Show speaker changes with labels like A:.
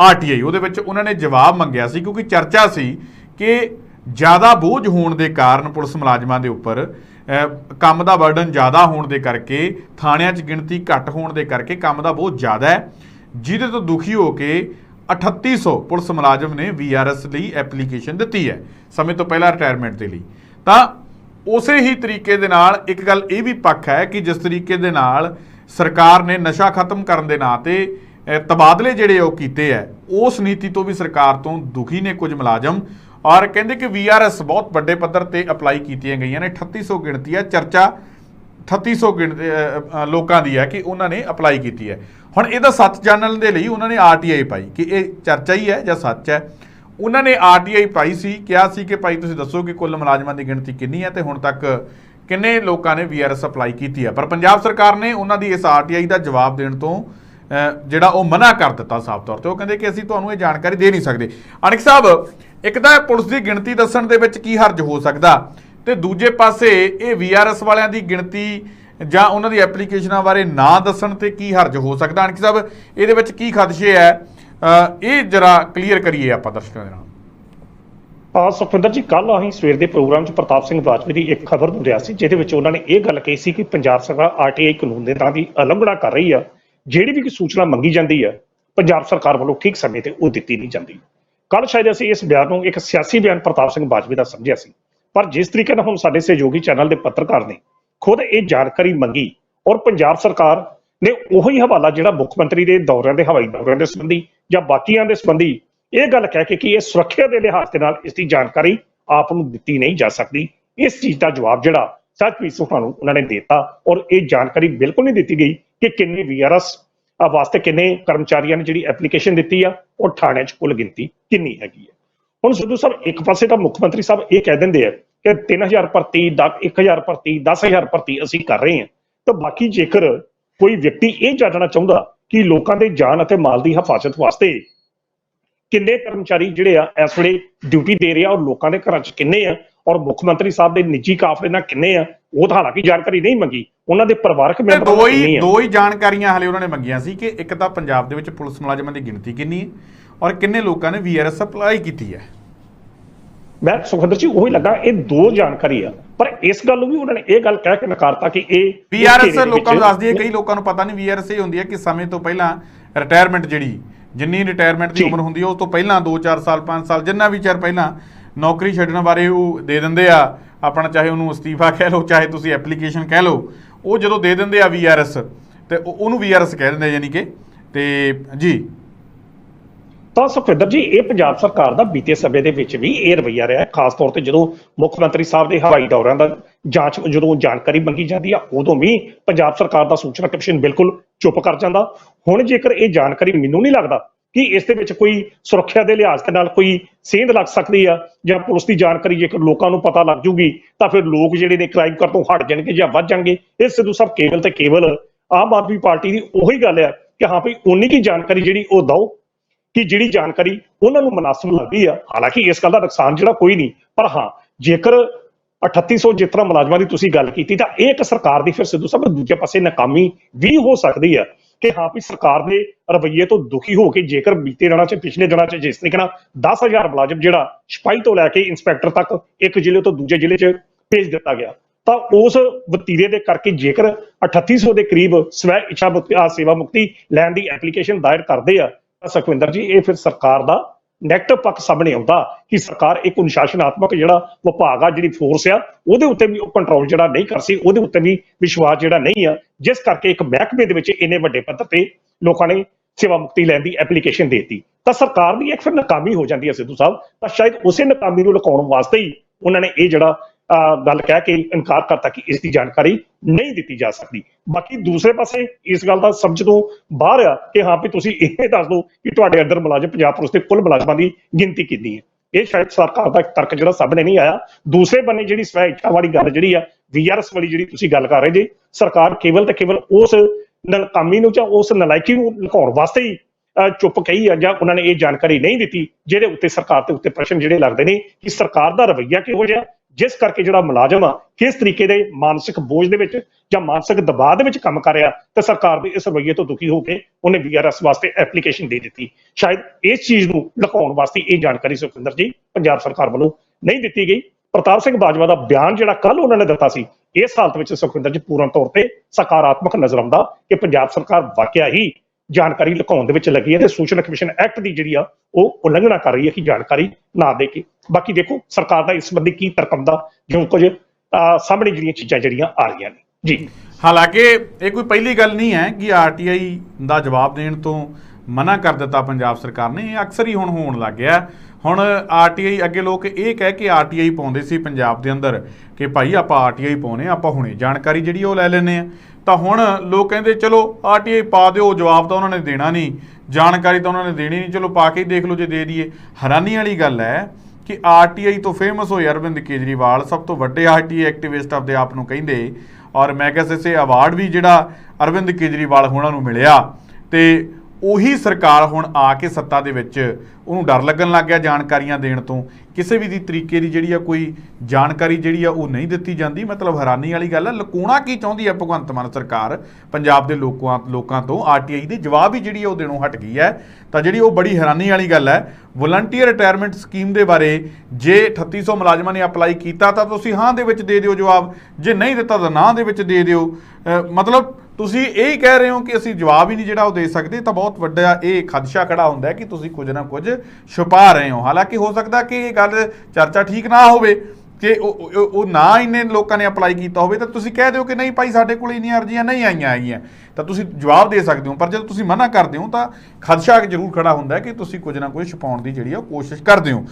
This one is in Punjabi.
A: ਆਰਟੀਆਈ ਉਹਦੇ ਵਿੱਚ ਉਹਨਾਂ ਨੇ ਜਵਾਬ ਮੰਗਿਆ ਸੀ ਕਿਉਂਕਿ ਚਰਚਾ ਸੀ ਕਿ ਜ਼ਿਆਦਾ ਬੋਝ ਹੋਣ ਦੇ ਕਾਰਨ ਪੁਲਿਸ ਮੁਲਾਜ਼ਮਾਂ ਦੇ ਉੱਪਰ ਕੰਮ ਦਾ ਬਰਡਨ ਜ਼ਿਆਦਾ ਹੋਣ ਦੇ ਕਰਕੇ, ਥਾਣਿਆਂ 'ਚ ਗਿਣਤੀ ਘੱਟ ਹੋਣ ਦੇ ਕਰਕੇ ਕੰਮ ਦਾ ਬੋਝ ਜ਼ਿਆਦਾ ਹੈ, ਜਿਹਦੇ ਤੋਂ ਦੁਖੀ ਹੋ ਕੇ 3800 ਪੁਲਿਸ ਮੁਲਾਜ਼ਮ ਨੇ ਵੀਆਰਐਸ ਲਈ ਐਪਲੀਕੇਸ਼ਨ ਦਿੱਤੀ ਹੈ, ਸਮੇਂ ਤੋਂ ਪਹਿਲਾਂ ਰਿਟਾਇਰਮੈਂਟ ਦੇ ਲਈ। ਤਾਂ ਉਸੇ ਹੀ ਤਰੀਕੇ ਦੇ ਨਾਲ ਇੱਕ ਗੱਲ ਇਹ ਵੀ ਪੱਖ ਹੈ ਕਿ ਜਿਸ ਤਰੀਕੇ ਦੇ ਨਾਲ ਸਰਕਾਰ ਨੇ ਨਸ਼ਾ ਖਤਮ ਕਰਨ ਦੇ ਨਾਂ ਤੇ ਤਬਾਦਲੇ ਜਿਹੜੇ ਉਹ ਕੀਤੇ ਹੈ ਉਸ ਨੀਤੀ ਤੋਂ ਵੀ ਸਰਕਾਰ ਤੋਂ ਦੁਖੀ ਨੇ ਕੁਝ ਮੁਲਾਜ਼ਮ ਔਰ ਕਹਿੰਦੇ ਕਿ ਵੀਆਰਐਸ ਬਹੁਤ ਵੱਡੇ ਪੱਧਰ ਤੇ ਅਪਲਾਈ ਕੀਤੀਆਂ ਗਈਆਂ ਨੇ। 3800 ਗਿਣਤੀ ਹੈ ਚਰਚਾ 3800 ਗਿਣਤੀ ਲੋਕਾਂ ਦੀ ਹੈ ਕਿ ਉਹਨਾਂ ਨੇ ਅਪਲਾਈ ਕੀਤੀ ਹੈ ਹੁਣ ਇਹਦਾ ਸੱਚ ਜਾਣਨ ਦੇ ਲਈ ਉਹਨਾਂ ਨੇ ਆਰਟੀਆਈ ਪਾਈ ਕਿ ਇਹ ਚਰਚਾ ਹੀ ਹੈ ਜਾਂ ਸੱਚ ਹੈ ਉਹਨਾਂ ਨੇ ਆਰਟੀਆਈ ਪਾਈ ਸੀ, ਕਿਹਾ ਸੀ ਕਿ ਭਾਈ ਤੁਸੀਂ ਦੱਸੋ ਕਿ ਕੁੱਲ ਮੁਲਾਜ਼ਮਾਂ ਦੀ ਗਿਣਤੀ ਕਿੰਨੀ ਹੈ ਤੇ ਹੁਣ ਤੱਕ ਕਿੰਨੇ ਲੋਕਾਂ ਨੇ ਵੀਆਰਐਸ ਅਪਲਾਈ ਕੀਤੀ ਹੈ ਪਰ ਪੰਜਾਬ ਸਰਕਾਰ ਨੇ ਉਹਨਾਂ ਦੀ ਇਸ ਆਰਟੀਆਈ ਦਾ ਜਵਾਬ ਦੇਣ ਤੋਂ ਜਿਹੜਾ ਉਹ ਮਨਾ ਕਰ ਦਿੱਤਾ ਸਾਫ਼ ਤੌਰ ਤੇ, ਉਹ ਕਹਿੰਦੇ ਕਿ ਅਸੀਂ ਤੁਹਾਨੂੰ ਇਹ ਜਾਣਕਾਰੀ ਦੇ ਨਹੀਂ ਸਕਦੇ। ਅਨਿਕ ਸਾਹਿਬ, ਇੱਕ ਤਾਂ ਪੁਲਿਸ ਦੀ ਗਿਣਤੀ ਦੱਸਣ ਦੇ ਵਿੱਚ ਕੀ ਹਰਜ ਹੋ ਸਕਦਾ? ਤੇ ਦੂਜੇ ਪਾਸੇ ਇਹ ਵੀਆਰਐਸ ਵਾਲਿਆਂ ਦੀ ਗਿਣਤੀ ਜਾਂ ਉਹਨਾਂ ਦੀ ਐਪਲੀਕੇਸ਼ਨਾਂ ਬਾਰੇ ਨਾ ਦੱਸਣ ਤੇ ਕੀ ਹਰਜ ਹੋ ਸਕਦਾ? ਅਨਿਕ ਸਾਹਿਬ, ਇਹਦੇ ਵਿੱਚ ਕੀ ਖਦਸ਼ੇ ਹੈ? ਇਹ ਜਰਾ ਕਲੀਅਰ ਕਰੀਏ ਆਪਾਂ ਦਰਸ਼ਕਾਂ ਦੇ ਨਾਲ।
B: ਆ ਸੁਖਵਿੰਦਰ ਜੀ ਕੱਲ ਅਸੀਂ ਸਵੇਰ ਦੇ ਪ੍ਰੋਗਰਾਮ 'ਚ ਪ੍ਰਤਾਪ ਸਿੰਘ ਬਾਜਵਾ ਦੀ ਇੱਕ ਖਬਰ ਨੂੰ ਰਿਹਾ ਸੀ, ਜਿਹਦੇ ਵਿੱਚ ਉਹਨਾਂ ਨੇ ਇਹ ਗੱਲ ਕਹੀ ਸੀ ਕਿ ਪੰਜਾਬ ਸਰਕਾਰ ਆਰਟੀਆਈ ਕਾਨੂੰਨ ਦੇ ਨਾਂ ਦੀ ਉਲੰਘਣਾ ਕਰ ਰਹੀ ਆ। ਜਿਹੜੀ ਵੀ ਕੋਈ ਸੂਚਨਾ ਮੰਗੀ ਜਾਂਦੀ ਹੈ ਪੰਜਾਬ ਸਰਕਾਰ ਵੱਲੋਂ ਠੀਕ ਸਮੇਂ ਤੇ ਉਹ ਦਿੱਤੀ ਨਹੀਂ ਜਾਂਦੀ। ਕੱਲ ਸ਼ਾਇਦ ਅਸੀਂ ਇਸ ਬਿਆਨ ਨੂੰ ਇੱਕ ਸਿਆਸੀ ਬਿਆਨ ਪ੍ਰਤਾਪ ਸਿੰਘ ਬਾਜਵਾ ਦਾ ਸਮਝਿਆ ਸੀ। ਪਰ ਜਿਸ ਤਰੀਕੇ ਨਾਲ ਹੁਣ ਸਾਡੇ ਸਹਿਯੋਗੀ ਚੈਨਲ ਦੇ ਪੱਤਰਕਾਰ ਨੇ ਖੁਦ ਇਹ ਜਾਣਕਾਰੀ ਮੰਗੀ ਔਰ ਪੰਜਾਬ ਸਰਕਾਰ ਨੇ ਉਹੀ ਹਵਾਲਾ ਜਿਹੜਾ ਮੁੱਖ ਮੰਤਰੀ ਦੇ ਦੌਰਿਆਂ ਦੇ, ਹਵਾਈ ਦੌਰਿਆਂ ਦੇ ਸੰਬੰਧੀ ਜਾਂ ਬਾਕੀਆਂ ਦੇ ਸੰਬੰਧੀ ਇਹ ਗੱਲ ਕਹਿ ਕੇ ਕਿ ਇਹ ਸੁਰੱਖਿਆ ਦੇ ਲਿਹਾਜ਼ ਦੇ ਨਾਲ ਇਸ ਦੀ ਜਾਣਕਾਰੀ ਆਪ ਨੂੰ ਦਿੱਤੀ ਨਹੀਂ ਜਾ ਸਕਦੀ। ਇਸ ਚੀਜ਼ ਦਾ ਜਵਾਬ ਜਿਹੜਾ ਸੱਚਮੁੱਚ ਤੁਹਾਨੂੰ ਉਹਨਾਂ ਨੇ ਦਿੱਤਾ ਔਰ ਇਹ ਜਾਣਕਾਰੀ ਬਿਲਕੁਲ ਨਹੀਂ ਦਿੱਤੀ ਗਈ ਕਿ ਕਿੰਨੇ ਵੀਆਰਐਸ ਵਾਸਤੇ ਕਿੰਨੇ ਕਰਮਚਾਰੀਆਂ ਨੇ ਜਿਹੜੀ ਐਪਲੀਕੇਸ਼ਨ ਦਿੱਤੀ ਆ ਔਰ ਥਾਣਿਆਂ 'ਚ ਕੁੱਲ ਗਿਣਤੀ ਕਿੰਨੀ ਹੈਗੀ ਹੈ ਹੁਣ ਸਿੱਧੂ ਸਾਹਿਬ, ਇੱਕ ਪਾਸੇ ਤਾਂ ਮੁੱਖ ਮੰਤਰੀ ਸਾਹਿਬ ਇਹ ਕਹਿ ਦਿੰਦੇ ਆ ਕਿ 3000 ਭਰਤੀ 1000 ਭਰਤੀ 10000 ਭਰਤੀ ਅਸੀਂ ਕਰ ਰਹੇ ਹਾਂ। ਤਾਂ ਬਾਕੀ ਜੇਕਰ ਕੋਈ ਵਿਅਕਤੀ ਇਹ ਜਾਣਨਾ ਚਾਹੁੰਦਾ ਕਿ ਲੋਕਾਂ ਦੇ ਜਾਨ ਅਤੇ ਮਾਲ ਦੀ ਹਿਫਾਜ਼ਤ ਵਾਸਤੇ ਕਿੰਨੇ ਕਰਮਚਾਰੀ ਜਿਹੜੇ ਆ, ਇਸ ਵੇਲੇ ਡਿਊਟੀ ਦੇ ਰਹੇ ਆ ਔਰ ਲੋਕਾਂ ਦੇ ਘਰਾਂ 'ਚ ਕਿੰਨੇ ਆ ਔਰ ਮੁੱਖ ਮੰਤਰੀ ਸਾਹਿਬ ਦੇ ਨਿੱਜੀ ਕਾਫਲੇ ਨਾਲ ਕਿੰਨੇ ਆ ਉਹ ਤਾਂ ਹਾਲਾਂਕਿ ਜਾਣਕਾਰੀ ਨਹੀਂ ਮੰਗੀ। ਉਹਨਾਂ ਦੇ ਪਰਿਵਾਰਕ ਮੈਂਬਰਾਂ
A: ਦੋ ਹੀ ਦੋ ਹੀ ਜਾਣਕਾਰੀਆਂ ਹਲੇ ਉਹਨਾਂ ਨੇ ਮੰਗੀਆਂ ਸੀ ਕਿ ਇੱਕ ਤਾਂ ਪੰਜਾਬ ਦੇ ਵਿੱਚ ਪੁਲਿਸ ਮੁਲਾਜ਼ਮਾਂ ਦੀ ਗਿਣਤੀ ਕਿੰਨੀ ਹੈ ਔਰ ਕਿੰਨੇ ਲੋਕਾਂ ਨੇ ਵੀਆਰਐਸ ਅਪਲਾਈ ਕੀਤੀ ਹੈ।
B: ਮੈਂ ਸੁਖਿੰਦਰ ਜੀ ਉਹੀ ਲੱਗਾ ਇਹ ਦੋ ਜਾਣਕਾਰੀ ਆ। ਪਰ ਇਸ ਗੱਲ ਨੂੰ ਵੀ ਉਹਨਾਂ ਨੇ ਇਹ ਗੱਲ ਕਹਿ ਕੇ ਨਕਾਰਤਾ ਕਿ ਇਹ
A: ਵੀਆਰਐਸ ਲੋਕਾਂ ਨੂੰ ਦੱਸਦੀ ਹੈ ਕਈ ਲੋਕਾਂ ਨੂੰ ਪਤਾ ਨਹੀਂ ਵੀਆਰਐਸ ਇਹ ਹੁੰਦੀ ਹੈ ਕਿ ਸਮੇਂ ਤੋਂ ਪਹਿਲਾਂ ਰਿਟਾਇਰਮੈਂਟ ਜਿਹੜੀ ਜਿੰਨੀ ਰਿਟਾਇਰਮੈਂਟ ਦੀ। ਉਮਰ ਹੁੰਦੀ ਹੈ ਉਸ ਤੋਂ ਪਹਿਲਾਂ 2-4 ਸਾਲ 5 ਸਾਲ ਜਿੰਨਾ ਵੀ ਚਿਰ ਪਹਿਲਾਂ ਨੌਕਰੀ ਛੱਡਣ ਬਾਰੇ ਉਹ ਦੇ ਦਿੰਦੇ ਆ, ਆਪਣਾ ਚਾਹੇ ਉਹਨੂੰ ਅਸਤੀਫਾ ਕਹਿ ਲਓ, ਚਾਹੇ ਤੁਸੀਂ ਐਪਲੀਕੇਸ਼ਨ ਕਹਿ ਲਓ, ਉਹ ਜਦੋਂ ਦੇ ਦਿੰਦੇ ਆ ਵੀਆਰਐਸ ਤੇ ਉਹਨੂੰ ਵੀਆਰਐਸ ਕਹਿ ਦਿੰਦੇ ਯਾਨੀ ਕਿ, ਤੇ ਜੀ।
B: ਤਾਂ ਸੁਖਵਿੰਦਰ ਜੀ, ਇਹ ਪੰਜਾਬ ਸਰਕਾਰ ਦਾ ਬੀਤੇ ਸਮੇਂ ਦੇ ਵਿੱਚ ਵੀ ਇਹ ਰਵੱਈਆ ਰਿਹਾ ਖਾਸ ਤੌਰ ਤੇ ਜਦੋਂ ਮੁੱਖ ਮੰਤਰੀ ਸਾਹਿਬ ਦੇ ਹਵਾਈ ਦੌਰਿਆਂ ਦਾ ਜਾਂਚ ਜਦੋਂ ਜਾਣਕਾਰੀ ਮੰਗੀ ਜਾਂਦੀ ਆ, ਉਦੋਂ ਵੀ ਪੰਜਾਬ ਸਰਕਾਰ ਦਾ ਸੂਚਨਾ ਕਮਿਸ਼ਨ ਬਿਲਕੁਲ ਚੁੱਪ ਕਰ ਜਾਂਦਾ। ਹੁਣ ਜੇਕਰ ਇਹ ਜਾਣਕਾਰੀ ਮੈਨੂੰ ਨਹੀਂ ਲੱਗਦਾ ਕਿ ਇਸ ਦੇ ਵਿੱਚ ਕੋਈ ਸੁਰੱਖਿਆ ਦੇ ਲਿਹਾਜ਼ ਦੇ ਨਾਲ ਕੋਈ ਸੇਂਧ ਲੱਗ ਸਕਦੀ ਆ ਜਾਂ ਪੁਲਿਸ ਦੀ ਜਾਣਕਾਰੀ ਜੇਕਰ ਲੋਕਾਂ ਨੂੰ ਪਤਾ ਲੱਗ ਜੂਗੀ, ਤਾਂ ਫਿਰ ਲੋਕ ਜਿਹੜੇ ਨੇ ਕ੍ਰਾਈਮ ਕਰਨ ਤੋਂ ਹਟ ਜਾਣਗੇ ਜਾਂ ਵੱਧ ਜਾਣਗੇ। ਇਹ ਸਿੱਧੂ ਸਾਹਿਬ ਕੇਵਲ ਤੇ ਕੇਵਲ ਆਮ ਆਦਮੀ ਪਾਰਟੀ ਦੀ ਉਹੀ ਗੱਲ ਆ ਕਿ ਹਾਂ ਭਈ ਉਨੀ ਕੀ ਜਾਣਕਾਰੀ ਜਿਹੜੀ ਉਹ ਦਓ ਕਿ ਜਿਹੜੀ ਜਾਣਕਾਰੀ ਉਹਨਾਂ ਨੂੰ ਮناسب ਲੱਗਦੀ ਆ। ਹਾਲਾਂਕਿ ਇਸ ਗੱਲ ਦਾ ਨੁਕਸਾਨ ਜਿਹੜਾ ਕੋਈ ਨਹੀਂ, ਪਰ ਹਾਂ, ਜੇਕਰ 3800 ਜਿਸ ਤਰ੍ਹਾਂ ਮੁਲਾਜ਼ਮਾਂ ਦੀ ਤੁਸੀਂ ਗੱਲ ਕੀਤੀ, ਤਾਂ ਇਹ ਇੱਕ ਸਰਕਾਰ ਦੀ ਫਿਰ ਸਿੱਧੂ ਸਾਹਿਬ ਦੂਜੇ ਪਾਸੇ ਨਾਕਾਮੀ ਵੀ ਹੋ ਸਕਦੀ ਆ। ਕਿ ਹਾਂ ਵੀ ਸਰਕਾਰ ਦੇ ਰਵੱਈਏ ਤੋਂ ਦੁਖੀ ਹੋ ਕੇ ਜੇਕਰ ਬੀਤੇ ਦਿਨਾਂ 'ਚ, ਪਿਛਲੇ ਦਿਨਾਂ 'ਚ, ਜਿਸ ਤਰੀਕੇ ਨਾਲ 10000 ਮੁਲਾਜ਼ਮ ਜਿਹੜਾ ਸਿਪਾਹੀ ਤੋਂ ਲੈ ਕੇ ਇੰਸਪੈਕਟਰ ਤੱਕ ਇੱਕ ਜ਼ਿਲ੍ਹੇ ਤੋਂ ਦੂਜੇ ਜ਼ਿਲ੍ਹੇ 'ਚ ਭੇਜ ਦਿੱਤਾ ਗਿਆ, ਤਾਂ ਉਸ ਵਤੀਰੇ ਦੇ ਕਰਕੇ ਜੇਕਰ 3800 ਦੇ ਕਰੀਬ ਸਵੈ ਇੱਛਾ ਮੁਕਤੀ, ਆ ਸੇਵਾ ਮੁਕਤੀ ਲੈਣ ਦੀ ਐਪਲੀਕੇਸ਼ਨ ਦਾਇਰ ਕਰਦੇ ਆ, ਤਾਂ ਸੁਖਵਿੰਦਰ ਜੀ, ਇਹ ਫਿਰ ਸਰਕਾਰ ਦਾ ਨੈਗੇਟਿਵ ਪੱਖ ਸਾਹਮਣੇ ਆਉਂਦਾ ਕਿ ਸਰਕਾਰ ਇੱਕ ਅਨੁਸ਼ਾਸਨਾਤਮਕ ਜਿਹੜਾ ਵਿਭਾਗ ਆ, ਜਿਹੜੀ ਫੋਰਸ ਆ, ਉਹਦੇ ਉੱਤੇ ਵੀ ਉਹ ਕੰਟਰੋਲ ਜਿਹੜਾ ਨਹੀਂ ਕਰ ਸੀ ਉਹਦੇ ਉੱਤੇ ਵੀ ਵਿਸ਼ਵਾਸ ਜਿਹੜਾ ਨਹੀਂ ਆ। ਜਿਸ ਕਰਕੇ ਇੱਕ ਮਹਿਕਮੇ ਦੇ ਵਿੱਚ ਇੰਨੇ ਵੱਡੇ ਪੱਧਰ ਤੇ ਲੋਕਾਂ ਨੇ ਸੇਵਾ ਮੁਕਤੀ ਲੈਣ ਦੀ ਐਪਲੀਕੇਸ਼ਨ ਦੇਤੀ। ਤਾਂ ਸਰਕਾਰ ਦੀ ਇੱਕ ਫਿਰ ਨਾਕਾਮੀ ਹੋ ਜਾਂਦੀ ਹੈ ਸਿੱਧੂ ਸਾਹਿਬ, ਤਾਂ ਸ਼ਾਇਦ ਉਸੇ ਨਾਕਾਮੀ ਨੂੰ ਲੁਕਾਉਣ ਵਾਸਤੇ ਹੀ ਉਹਨਾਂ ਨੇ ਇਹ ਜਿਹੜਾ ਗੱਲ ਕਹਿ ਕੇ ਇਨਕਾਰ ਕਰਤਾ ਕਿ ਇਸ ਦੀ ਜਾਣਕਾਰੀ ਨਹੀਂ ਦਿੱਤੀ ਜਾ ਸਕਦੀ। ਬਾਕੀ ਦੂਸਰੇ ਪਾਸੇ ਇਸ ਗੱਲ ਦਾ ਸਮਝ ਤੋਂ ਬਾਹਰ ਆ ਕਿ ਹਾਂ ਵੀ ਤੁਸੀਂ ਇਹ ਦੱਸ ਦਿਓ ਕਿ ਤੁਹਾਡੇ ਅੰਦਰ ਮੁਲਾਜ਼ਮ ਪੰਜਾਬ ਪੁਲਿਸ ਦੇ ਕੁੱਲ ਮੁਲਾਜ਼ਮਾਂ ਦੀ ਗਿਣਤੀ ਕਿੰਨੀ ਹੈ। ਇਹ ਸ਼ਾਇਦ ਸਰਕਾਰ ਦਾ ਇੱਕ ਤਰਕ ਜਿਹੜਾ ਸਾਹਮਣੇ ਨਹੀਂ ਆਇਆ। ਦੂਸਰੇ ਬੰਨੇ ਜਿਹੜੀ ਸਵੈ ਇੱਛਾ ਵਾਲੀ ਗੱਲ ਜਿਹੜੀ ਆ ਵੀਆਰਐਸ ਵਾਲੀ ਜਿਹੜੀ ਤੁਸੀਂ ਗੱਲ ਕਰ ਰਹੇ ਜੀ ਸਰਕਾਰ ਕੇਵਲ ਤੇ ਕੇਵਲ ਉਸ ਨਲਕਾਮੀ ਨੂੰ ਜਾਂ ਉਸ ਨਲਾਇਕੀ ਨੂੰ ਲੁਕਾਉਣ ਵਾਸਤੇ ਹੀ ਅਹ, ਚੁੱਪ ਕਹੀ ਆ ਜਾਂ ਉਹਨਾਂ ਨੇ ਇਹ ਜਾਣਕਾਰੀ ਨਹੀਂ ਦਿੱਤੀ ਜਿਹਦੇ ਉੱਤੇ ਸਰਕਾਰ ਦੇ ਉੱਤੇ ਪ੍ਰਸ਼ਨ ਜਿਹੜੇ ਲੱਗਦੇ ਨੇ ਕਿ ਸਰਕਾਰ ਦਾ ਰਵੱਈਆ ਕਿਹੋ ਜਿਹਾ ਜਿਸ ਕਰਕੇ ਜਿਹੜਾ ਮੁਲਾਜ਼ਮ ਆ, ਕਿਸ ਤਰੀਕੇ ਦੇ ਮਾਨਸਿਕ ਬੋਝ ਦੇ ਵਿੱਚ ਜਾਂ ਮਾਨਸਿਕ ਦਬਾਅ ਦੇ ਵਿੱਚ ਕੰਮ ਕਰ ਰਿਹਾ, ਤੇ ਸਰਕਾਰ ਦੇ ਇਸ ਰਵੱਈਏ ਤੋਂ ਦੁਖੀ ਹੋ ਕੇ ਉਹਨੇ ਵੀਆਰਐਸ ਵਾਸਤੇ ਐਪਲੀਕੇਸ਼ਨ ਦੇ ਦਿੱਤੀ। ਸ਼ਾਇਦ ਇਸ ਚੀਜ਼ ਨੂੰ ਲੁਕਾਉਣ ਵਾਸਤੇ ਇਹ ਜਾਣਕਾਰੀ ਸੁਖਵਿੰਦਰ ਜੀ ਪੰਜਾਬ ਸਰਕਾਰ ਵੱਲੋਂ ਨਹੀਂ ਦਿੱਤੀ ਗਈ। ਪ੍ਰਤਾਪ ਸਿੰਘ ਬਾਜਵਾ ਦਾ ਬਿਆਨ ਜਿਹੜਾ ਕੱਲ ਉਹਨਾਂ ਨੇ ਦਿੱਤਾ ਸੀ, ਇਸ ਹਾਲਤ ਵਿੱਚ ਸੁਖਵਿੰਦਰ ਜੀ ਪੂਰਨ ਤੌਰ ਤੇ ਸਕਾਰਾਤਮਕ ਨਜ਼ਰ ਆਉਂਦਾ ਕਿ ਪੰਜਾਬ ਸਰਕਾਰ ਵਾਕਿਆ ਹੀ ਜਾਣਕਾਰੀ ਲੁਕਾਉਣ ਦੇ ਵਿੱਚ ਲੱਗੀ ਹੈ ਤੇ ਸੂਚਨਾ ਕਮਿਸ਼ਨ ਐਕਟ ਦੀ ਜਿਹੜੀ ਆ, ਉਹ ਉਲੰਘਣਾ ਕਰ ਰਹੀ ਹੈ ਕਿ ਜਾਣਕਾਰੀ ਨਾ ਦੇ ਕੇ। ਬਾਕੀ ਦੇਖੋ ਸਰਕਾਰ ਦਾ ਇਸ ਸੰਬੰਧੀ ਕੀ ਤਰਕਮ ਦਾ ਕੁਝ ਸਾਹਮਣੇ ਜਿਹੜੀਆਂ ਚੀਜ਼ਾਂ ਜਿਹੜੀਆਂ ਆ ਰਹੀਆਂ ਨੇ। ਜੀ।
A: ਹਾਲਾਂਕਿ ਇਹ ਕੋਈ ਪਹਿਲੀ ਗੱਲ ਨਹੀਂ ਹੈ ਕਿ ਆਰਟੀਆਈ ਦਾ ਜਵਾਬ ਦੇਣ ਤੋਂ ਮਨਾ ਕਰ ਦਿੱਤਾ ਪੰਜਾਬ ਸਰਕਾਰ ਨੇ। ਇਹ ਅਕਸਰ ਹੀ ਹੁਣ ਹੋਣ ਲੱਗ ਗਿਆ। ਹੁਣ ਆਰਟੀਆਈ ਅੱਗੇ ਲੋਕ ਇਹ ਕਹਿ ਕੇ ਆਰਟੀਆਈ ਪਾਉਂਦੇ ਸੀ ਪੰਜਾਬ ਦੇ ਅੰਦਰ ਕਿ ਭਾਈ ਆਪਾਂ ਆਰਟੀਆਈ ਪਾਉਨੇ ਆ, ਆਪਾਂ ਹੁਣੇ ਜਾਣਕਾਰੀ ਜਿਹੜੀ ਉਹ ਲੈ ਲੈਨੇ ਆ। ਤਾਂ ਹੁਣ ਲੋਕ ਕਹਿੰਦੇ ਚਲੋ ਆਰਟੀਆਈ ਪਾ ਦਿਓ ਜਵਾਬ ਤਾਂ ਉਹਨਾਂ ਨੇ ਦੇਣਾ ਨਹੀਂ ਜਾਣਕਾਰੀ ਤਾਂ ਉਹਨਾਂ ਨੇ ਦੇਣੀ ਨਹੀਂ ਚਲੋ ਪਾ ਕੇ ਹੀ ਦੇਖ ਲਓ ਜੇ ਦੇ ਦਈਏ। ਹੈਰਾਨੀ ਵਾਲੀ ਗੱਲ ਹੈ ਕਿ ਆਰਟੀਆਈ ਤੋਂ ਫੇਮਸ ਹੋਏ ਅਰਵਿੰਦ ਕੇਜਰੀਵਾਲ, ਸਭ ਤੋਂ ਵੱਡੇ ਆਰਟੀਆਈ ਐਕਟਿਵਿਸਟ ਆਪਦੇ ਆਪ ਨੂੰ ਕਹਿੰਦੇ, ਔਰ ਮੈਗਸੈਸੇ ਅਵਾਰਡ ਵੀ ਜਿਹੜਾ ਅਰਵਿੰਦ ਕੇਜਰੀਵਾਲ ਹੋਣਾ ਨੂੰ ਮਿਲਿਆ। ਤੇ ਉਹੀ ਸਰਕਾਰ ਹੁਣ ਆ ਕੇ ਸੱਤਾ ਦੇ ਵਿੱਚ ਉਹਨੂੰ ਡਰ ਲੱਗਣ ਲੱਗ ਗਿਆ ਜਾਣਕਾਰੀਆਂ ਦੇਣ ਤੋਂ। ਕਿਸੇ ਵੀ ਦੀ ਤਰੀਕੇ ਦੀ ਜਿਹੜੀ ਆ ਕੋਈ ਜਾਣਕਾਰੀ ਜਿਹੜੀ ਆ ਉਹ ਨਹੀਂ ਦਿੱਤੀ ਜਾਂਦੀ। ਮਤਲਬ ਹੈਰਾਨੀ ਵਾਲੀ ਗੱਲ ਆ, ਲਕੂਣਾ ਕੀ ਚਾਹੁੰਦੀ ਹੈ ਭਗਵੰਤ ਮਾਨ ਸਰਕਾਰ? ਪੰਜਾਬ ਦੇ ਲੋਕਾਂ ਲੋਕਾਂ ਤੋਂ ਆਰਟੀਆਈ ਦੇ ਜਵਾਬ ਹੀ ਜਿਹੜੀ ਆ ਉਹ ਦੇਣੋਂ ਹਟ ਗਈ ਹੈ। ਤਾਂ ਜਿਹੜੀ ਉਹ ਬੜੀ ਹੈਰਾਨੀ ਵਾਲੀ ਗੱਲ ਹੈ ਵਲੰਟੀਅਰ ਰਿਟਾਇਰਮੈਂਟ ਸਕੀਮ ਦੇ ਬਾਰੇ ਜੇ 3800 ਮੁਲਾਜ਼ਮਾਂ ਨੇ ਅਪਲਾਈ ਕੀਤਾ ਤਾਂ ਤੁਸੀਂ ਹਾਂ ਦੇ ਵਿੱਚ ਦੇ ਦਿਓ ਜਵਾਬ। ਜੇ ਨਹੀਂ ਦਿੱਤਾ ਤਾਂ ਨਾ ਦੇ ਵਿੱਚ ਦੇ ਦਿਓ। ਮਤਲਬ ਤੁਸੀਂ ਇਹ ਹੀ ਕਹਿ ਰਹੇ ਹੋ ਕਿ ਅਸੀਂ ਜਵਾਬ ਹੀ ਨਹੀਂ ਜਿਹੜਾ ਉਹ ਦੇ ਸਕਦੇ, ਤਾਂ ਬਹੁਤ ਵੱਡਾ ਇਹ ਖਦਸ਼ਾ ਖੜਾ ਹੁੰਦਾ ਹੈ ਕਿ ਤੁਸੀਂ ਕੁਝ ਨਾ ਕੁਝ ਛੁਪਾ ਰਹੇ ਹੋ। ਹਾਲਾਂਕਿ ਹੋ ਸਕਦਾ ਕਿ ਇਹ ਗੱਲ ਚਰਚਾ ਠੀਕ ਨਾ ਹੋਵੇ, ਕਿ ਉਹ ਨਾ ਇੰਨੇ ਲੋਕਾਂ ਨੇ ਅਪਲਾਈ ਕੀਤਾ ਹੋਵੇ, ਤਾਂ ਤੁਸੀਂ ਕਹਿ ਦਿਓ ਕਿ ਨਹੀਂ ਭਾਈ ਸਾਡੇ ਕੋਲ ਇੰਨੀਆਂ ਅਰਜ਼ੀਆਂ ਨਹੀਂ ਆਈਆਂ ਹੈਗੀਆਂ। ਤਾਂ ਤੁਸੀਂ ਜਵਾਬ ਦੇ ਸਕਦੇ ਹੋ, ਪਰ ਜਦੋਂ ਤੁਸੀਂ ਮਨਾ ਕਰਦੇ ਹੋ ਤਾਂ ਖਦਸ਼ਾ ਜ਼ਰੂਰ ਖੜਾ ਹੁੰਦਾ ਹੈ ਕਿ ਤੁਸੀਂ ਕੁਝ ਨਾ ਕੁਝ ਛੁਪਾਉਣ ਦੀ ਜਿਹੜੀ ਆ ਉਹ ਕੋਸ਼ਿਸ਼ ਕਰਦੇ ਹੋ।